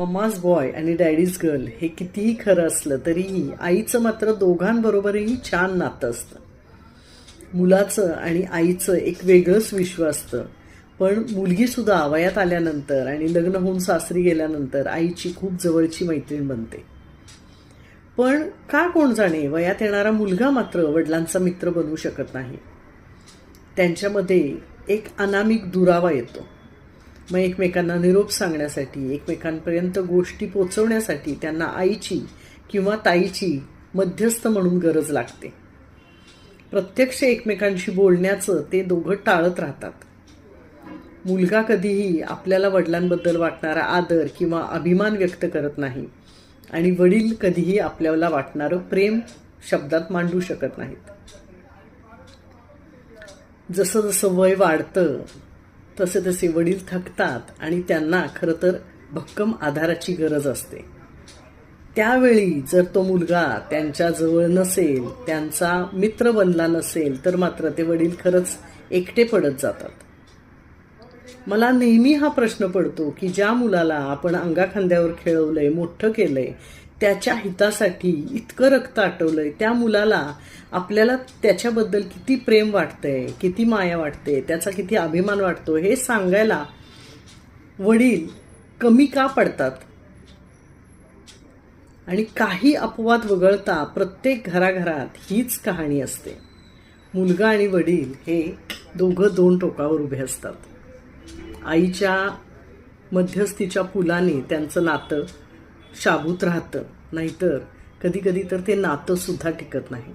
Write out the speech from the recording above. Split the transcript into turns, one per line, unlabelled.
Mama's boy आणि daddy's girl हे कितीही खरं असलं तरीही आईचं मात्र दोघांबरोबरही छान नातं असतं. मुलाचं आणि आईचं एक वेगळंच विश्व असतं. पण मुलगीसुद्धा वयात आल्यानंतर आणि लग्न होऊन सासरी गेल्यानंतर आईची खूप जवळची मैत्रीण बनते. पण का कोण जाणे वयात येणारा मुलगा मात्र वडिलांचा मित्र बनू शकत नाही. त्यांच्यामध्ये एक अनामिक दुरावा येतो. मग एकमेकांना निरोप सांगण्यासाठी एकमेकांपर्यंत गोष्टी पोचवण्यासाठी त्यांना आईची किंवा ताईची मध्यस्थ म्हणून गरज लागते. प्रत्यक्ष एकमेकांशी बोलण्याचं ते दोघं टाळत राहतात. मुलगा कधीही आपल्याला वडिलांबद्दल वाटणारा आदर किंवा अभिमान व्यक्त करत नाही आणि वडील कधीही आपल्याला वाटणारं प्रेम शब्दात मांडू शकत नाहीत. जसं जसं वय वाढतं तसे तसे वडील थकतात आणि त्यांना खरं तर भक्कम आधाराची गरज असते. त्यावेळी जर तो मुलगा त्यांच्याजवळ नसेल त्यांचा मित्र बनला नसेल तर मात्र ते वडील खरंच एकटे पडत जातात. मला नेहमी हा प्रश्न पडतो की ज्या मुलाला आपण अंगाखांद्यावर खेळवलंय मोठं केलंय त्याच्या हितासाठी इतकं रक्त आटवलंय. त्या मुलाला आपल्याला त्याच्याबद्दल किती प्रेम वाटतंय किती माया वाटते त्याचा किती अभिमान वाटतो हे सांगायला वडील कमी का पडतात? आणि काही अपवाद वगळता प्रत्येक घराघरात हीच कहाणी असते. मुलगा आणि वडील हे दोघं दोन टोकावर उभे असतात. आईच्या मध्यस्थीच्या पुलाने त्यांचं नातं शाबूत राहतं. नाहीतर कधी कधी तर ते नातं सुद्धा टिकत नाही.